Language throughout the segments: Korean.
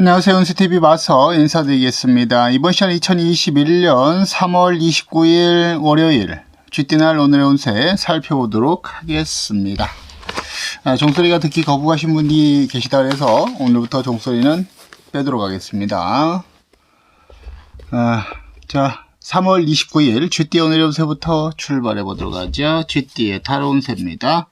안녕하세요. 은수TV 마서 인사드리겠습니다. 이번 시간 2021년 3월 29일 월요일 쥐띠날 오늘의 운세 살펴보도록 하겠습니다. 아, 종소리가 듣기 거부하신 분이 계시다 그래서 오늘부터 종소리는 빼도록 하겠습니다. 아, 자, 3월 29일 쥐띠 오늘의 운세부터 출발해 보도록 하죠. 쥐띠의 타로 운세입니다.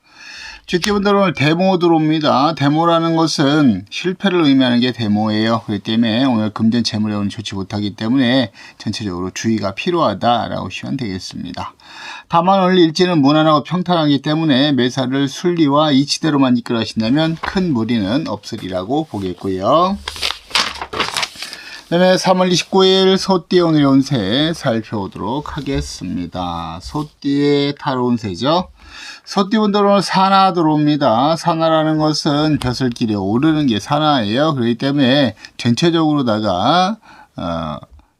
쥐띠분들 오늘 데모 들어옵니다. 데모라는 것은 실패를 의미하는 게 데모예요. 그렇기 때문에 오늘 금전 재물에 오늘 좋지 못하기 때문에 전체적으로 주의가 필요하다라고 보시면 되겠습니다. 다만 오늘 일지는 무난하고 평탄하기 때문에 매사를 순리와 이치대로만 이끌어 하신다면 큰 무리는 없으리라고 보겠고요. 그다음에 3월 29일 소띠 오늘의 운세 살펴보도록 하겠습니다. 소띠의 타로 운세죠. 소띠분들은 산하 들어옵니다. 산하라는 것은 벼슬길에 오르는 게 산하예요. 그렇기 때문에 전체적으로다가 어,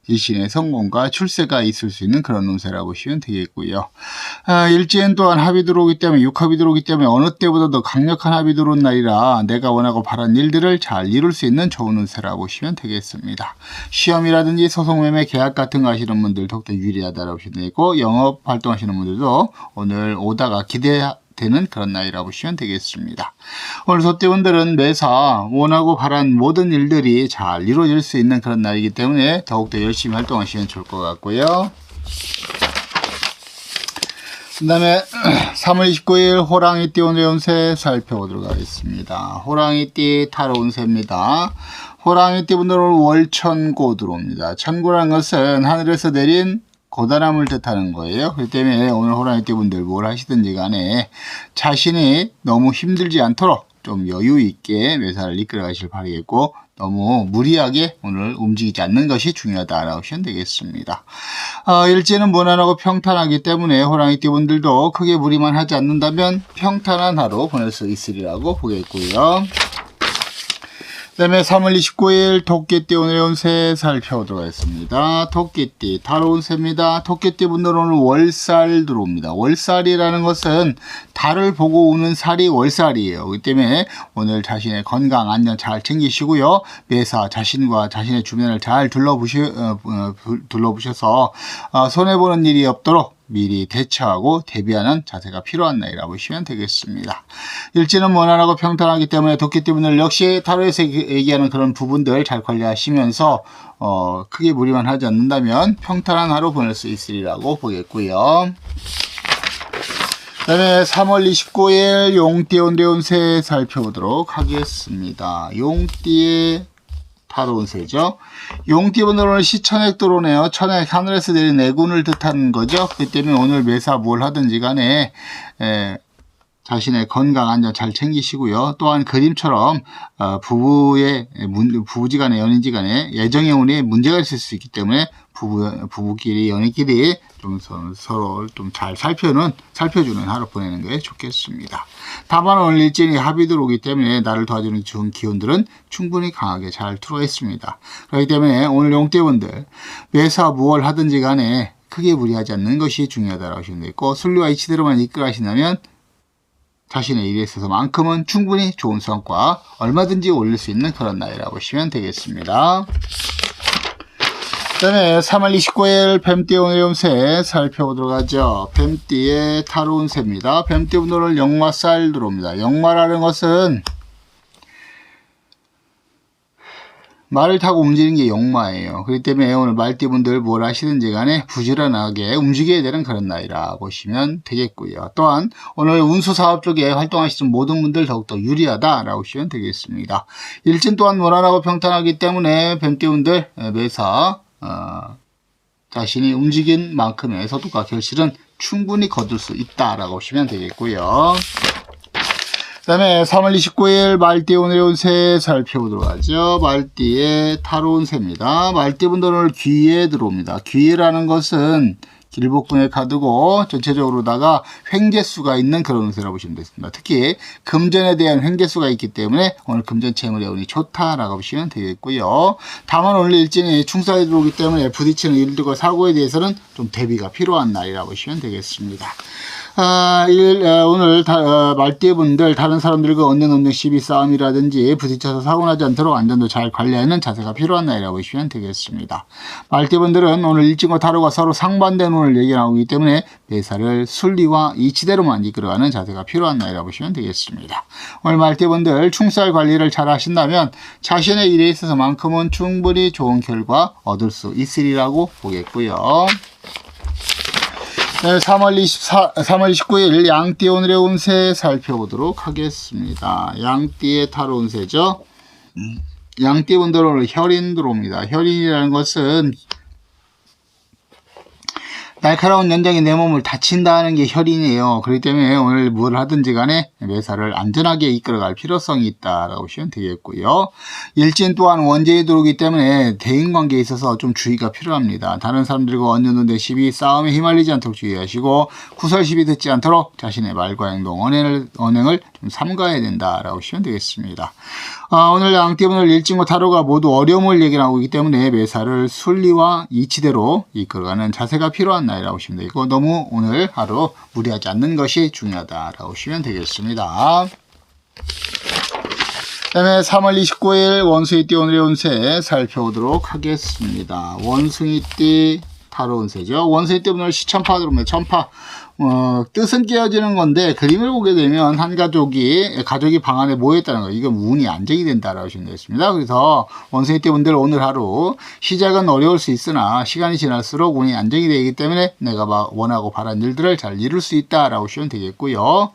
일신의 성공과 출세가 있을 수 있는 그런 운세라고 보시면 되겠고요. 아, 일지엔 또한 합이 들어오기 때문에 육합이 들어오기 때문에 어느 때보다 더 강력한 합이 들어온 날이라 내가 원하고 바란 일들을 잘 이룰 수 있는 좋은 운세라고 보시면 되겠습니다. 시험이라든지 소송매매 계약 같은 거 하시는 분들 더욱더 유리하다고 보시면 되고 영업 활동하시는 분들도 오늘 오다가 기대 되는 그런 날이라고 보시면 되겠습니다. 오늘 소띠분들은 매사 원하고 바란 모든 일들이 잘 이루어질 수 있는 그런 날이기 때문에 더욱더 열심히 활동하시면 좋을 것 같고요. 그 다음에 3월 29일 호랑이 띠 오늘 운세 살펴보도록 하겠습니다. 호랑이 띠 타로 운세입니다. 호랑이 띠 분들은 월천고 들어옵니다. 천고라는 것은 하늘에서 내린 고단함을 뜻하는 거예요. 그렇기 때문에 오늘 호랑이띠 분들 뭘 하시든지 간에 자신이 너무 힘들지 않도록 좀 여유 있게 매사를 이끌어 가실 바라겠고 너무 무리하게 오늘 움직이지 않는 것이 중요하다라고 하시면 되겠습니다. 어, 일지는 무난하고 평탄하기 때문에 호랑이띠 분들도 크게 무리만 하지 않는다면 평탄한 하루 보낼 수 있으리라고 보겠고요. 그 다음에 3월 29일 토끼띠 오늘의 운세 살펴보도록 하겠습니다. 토끼띠 타로 운세입니다. 토끼띠 분들은 오늘 월살 들어옵니다. 월살이라는 것은 달을 보고 우는 살이 월살이에요. 그렇기 때문에 오늘 자신의 건강 안전 잘 챙기시고요. 매사 자신과 자신의 주변을 잘 둘러보시, 어, 어, 둘러보셔서 어, 손해보는 일이 없도록 미리 대처하고 대비하는 자세가 필요한 날이라고 보시면 되겠습니다. 일지는 무난하고 평탄하기 때문에 도끼띠 분들 역시 타로에서 얘기하는 그런 부분들 잘 관리하시면서 어, 크게 무리만 하지 않는다면 평탄한 하루 보낼 수 있으리라고 보겠고요. 그다음에 3월 29일 용띠 온대운세 살펴보도록 하겠습니다. 용띠의 타로 운세죠. 용띠분들 오늘 시천액 들어오네요. 천액 하늘에서 내린 내군을 뜻하는 거죠. 그 때문에 오늘 매사 뭘 하든지 간에 에, 자신의 건강 안전 잘 챙기시고요. 또한 그림처럼 어, 부부의 문, 부부지간에 연인지간에 예정의 운에 문제가 있을 수 있기 때문에 부부 부부끼리 연인끼리 좀 서로 좀 잘 살펴는 살펴주는 하루 보내는 게 좋겠습니다. 오늘 일진이 합이 들어오기 때문에 나를 도와주는 좋은 기운들은 충분히 강하게 잘 들어와 있습니다. 그렇기 때문에 오늘 용대원들 매사 무얼 하든지 간에 크게 무리하지 않는 것이 중요하다고 하시면 되고 순리와 이치대로만 이끌어 하신다면 자신의 일에 있어서만큼은 충분히 좋은 성과 얼마든지 올릴 수 있는 그런 날이라고 보시면 되겠습니다. 그 다음에 3월 29일 뱀띠 오늘의 운세 살펴보도록 하죠. 뱀띠의 타로 운세입니다. 뱀띠 오늘은 영마살 들어옵니다. 영마라는 것은 말을 타고 움직이는 게 영마예요. 그렇기 때문에 오늘 말띠분들 뭘 하시든지 간에 부지런하게 움직여야 되는 그런 날이라 보시면 되겠고요. 또한 오늘 운수사업 쪽에 활동하시는 모든 분들 더욱더 유리하다라고 보시면 되겠습니다. 일진 또한 무난하고 평탄하기 때문에 뱀띠분들 매사 어, 자신이 움직인 만큼의 서두과 결실은 충분히 거둘 수 있다라고 보시면 되겠고요. 그 다음에 3월 29일 말띠 오늘의 운세 살펴보도록 하죠. 말띠의 타로 운세입니다. 말띠분들 오늘 귀에 들어옵니다. 귀에라는 것은 길복군의 카드고 전체적으로다가 횡재수가 있는 그런 운세라고 보시면 되겠습니다. 특히 금전에 대한 횡재수가 있기 때문에 오늘 금전 채물의 운이 좋다라고 보시면 되겠고요. 다만 오늘 일진이 충사에 들어오기 때문에 부딪히는 일들과 사고에 대해서는 좀 대비가 필요한 날이라고 보시면 되겠습니다. 아, 일, 어, 오늘 다, 어, 말띠분들 다른 사람들과 언능 언능 시비 싸움이라든지 부딪혀서 사고 나지 않도록 안전도 잘 관리하는 자세가 필요한 날이라고 보시면 되겠습니다. 말띠분들은 오늘 일진과 타로가 서로 상반된 오늘 얘기 나오기 때문에 매사를 순리와 이치대로만 이끌어가는 자세가 필요한 날이라고 보시면 되겠습니다. 오늘 말띠분들 충살 관리를 잘 하신다면 자신의 일에 있어서만큼은 충분히 좋은 결과 얻을 수 있으리라고 보겠고요. 네, 3월 24, 3월 29일 양띠 오늘의 운세 살펴보도록 하겠습니다. 양띠의 타로 운세죠. 음, 양띠 분들 오늘 혈인 들어옵니다. 혈인이라는 것은 날카로운 연장이 내 몸을 다친다는 게 혈인이에요. 그렇기 때문에 오늘 뭘 하든지 간에 매사를 안전하게 이끌어갈 필요성이 있다라고 보시면 되겠고요. 일진 또한 원죄에 들어오기 때문에 대인관계에 있어서 좀 주의가 필요합니다. 다른 사람들과 얹는 시비 싸움에 휘말리지 않도록 주의하시고 구설 시비 듣지 않도록 자신의 말과 행동, 언행을, 언행을 좀 삼가해야 된다라고 보시면 되겠습니다. 아, 오늘 양띠분을 일진과 타로가 모두 어려움을 얘기하고 있기 때문에 매사를 순리와 이치대로 이끌어가는 자세가 필요한 날 이라고 보시면 되고 너무 오늘 하루 무리하지 않는 것이 중요하다라고 보시면 되겠습니다. 그 다음에 3월 29일 원숭이띠 오늘의 운세 살펴보도록 하겠습니다. 원숭이띠 운세죠. 원숭이띠 오늘 시천파 들어오면 천파 어, 뜻은 깨어지는 건데 그림을 보게 되면 한 가족이 가족이 방 안에 모여있다는 거 이건 운이 안정이 된다라고 보시면 되겠습니다. 그래서 원숭이 때 분들 오늘 하루 시작은 어려울 수 있으나 시간이 지날수록 운이 안정이 되기 때문에 내가 막 원하고 바란 일들을 잘 이룰 수 있다라고 보시면 되겠고요.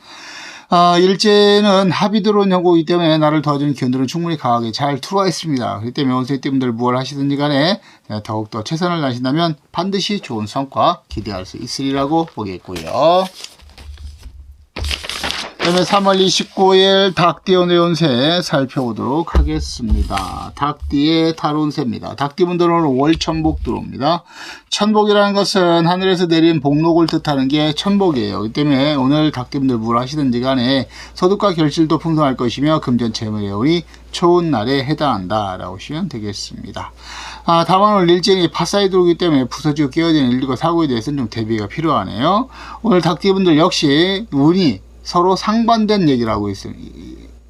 어, 일제는 합의 들어온 형국이기 때문에 나를 도와주는 기운들은 충분히 강하게 잘 있습니다. 그렇기 때문에 때분들 무엇을 하시든지 간에 더욱더 최선을 다하신다면 반드시 좋은 성과 기대할 수 있으리라고 보겠고요. 그다음에 3월 29일 닭띠 오늘 운세 살펴보도록 하겠습니다. 닭띠의 달운세입니다. 닭띠분들은 월천복 들어옵니다. 천복이라는 것은 하늘에서 내린 복록을 뜻하는 게 천복이에요. 그 때문에 오늘 닭띠분들 뭘 하시든지 간에 소득과 결실도 풍성할 것이며 금전 재물의 운이 좋은 날에 해당한다 라고 보시면 되겠습니다. 아, 다만 오늘 일진이 파사이 들어오기 때문에 부서지고 깨어지는 일과 사고에 대해서는 좀 대비가 필요하네요. 오늘 닭띠분들 역시 운이 서로 상반된 얘기를 하고 있어요.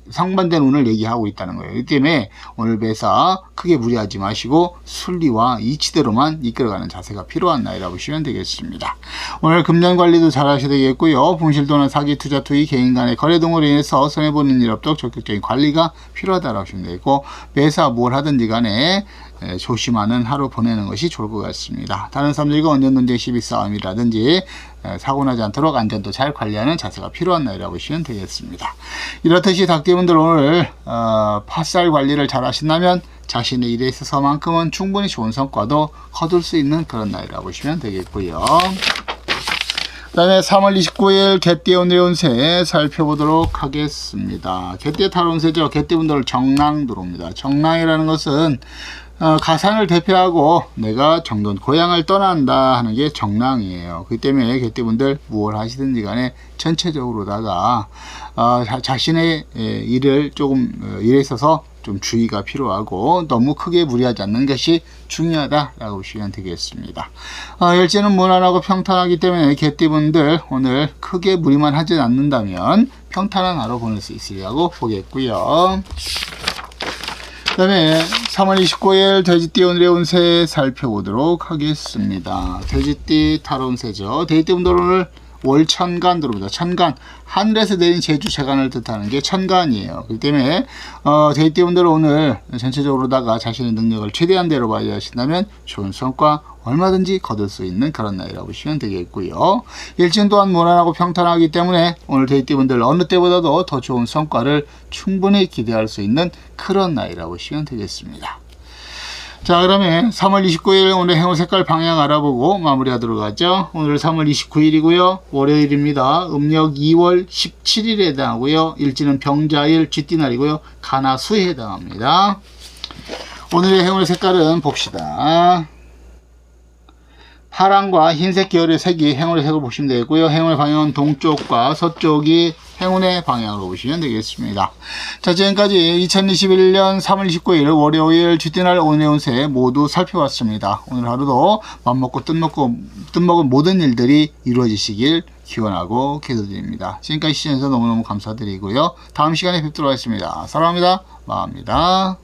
상반된 운을 얘기하고 있다는 거예요. 이 때문에 오늘 배사 크게 무리하지 마시고 순리와 이치대로만 이끌어가는 자세가 필요한 날이라고 보시면 되겠습니다. 오늘 금전 관리도 잘 하셔야 되겠고요. 분실 또는 사기, 투자, 투기, 개인 간의 거래 등으로 인해서 손해보는 일 없도록 적극적인 관리가 필요하다고 하시면 되고 매사 뭘 하든지 간에 조심하는 하루 보내는 것이 좋을 것 같습니다. 다른 사람들과 언전 논쟁 시비 싸움이라든지 사고 나지 않도록 안전도 잘 관리하는 자세가 필요한 날이라고 보시면 되겠습니다. 이렇듯이 닭띠분들 오늘 어, 팥살 관리를 잘 하신다면 자신의 일에 있어서만큼은 충분히 좋은 성과도 거둘 수 있는 그런 날이라고 보시면 되겠고요. 그 다음에 3월 29일 개띠 오늘의 운세 살펴보도록 하겠습니다. 개띠 탈운세죠. 개띠분들 정랑 들어옵니다. 정랑이라는 것은 어, 가산을 대표하고 내가 정돈 고향을 떠난다 하는 게 정랑이에요. 그 때문에 개띠분들 무엇 하시든지 간에 전체적으로다가 어, 자, 신의 일을 조금 어, 일에 있어서 좀 주의가 필요하고 너무 크게 무리하지 않는 것이 중요하다라고 보시면 되겠습니다. 어, 열쇠는 무난하고 평탄하기 때문에 개띠분들 오늘 크게 무리만 하지 않는다면 평탄한 하루 보낼 수 있으리라고 보겠고요. 그 다음에 3월 29일 돼지띠 오늘의 운세 살펴보도록 하겠습니다. 돼지띠 타로 운세죠. 돼지띠 분들 오늘 월천간 들어옵니다. 천간 하늘에서 내린 제주 재간을 뜻하는 게 천간이에요. 그렇기 때문에 어, 데이트분들은 오늘 전체적으로다가 자신의 능력을 최대한 대로 발휘하신다면 좋은 성과 얼마든지 거둘 수 있는 그런 날이라고 보시면 되겠고요. 일진 또한 무난하고 평탄하기 때문에 오늘 데이트분들 어느 때보다도 더 좋은 성과를 충분히 기대할 수 있는 그런 날이라고 보시면 되겠습니다. 자 그러면 3월 29일 오늘 행운 색깔 방향 알아보고 마무리하도록 하죠. 오늘 3월 29일이고요. 월요일입니다. 음력 2월 17일에 해당하고요. 일지는 병자일 쥐띠날이고요. 가나수에 해당합니다. 오늘의 행운 색깔은 봅시다. 파랑과 흰색 계열의 색이 행운의 색을 보시면 되고요. 행운의 방향은 동쪽과 서쪽이 행운의 방향으로 보시면 되겠습니다. 자, 지금까지 2021년 3월 29일 월요일 쥐띠날 오늘 운세 모두 살펴봤습니다. 오늘 하루도 맘먹고 뜻먹고 뜻먹은 모든 일들이 이루어지시길 기원하고 기도드립니다. 지금까지 시청해주셔서 너무너무 감사드리고요. 다음 시간에 뵙도록 하겠습니다. 사랑합니다. 마합니다.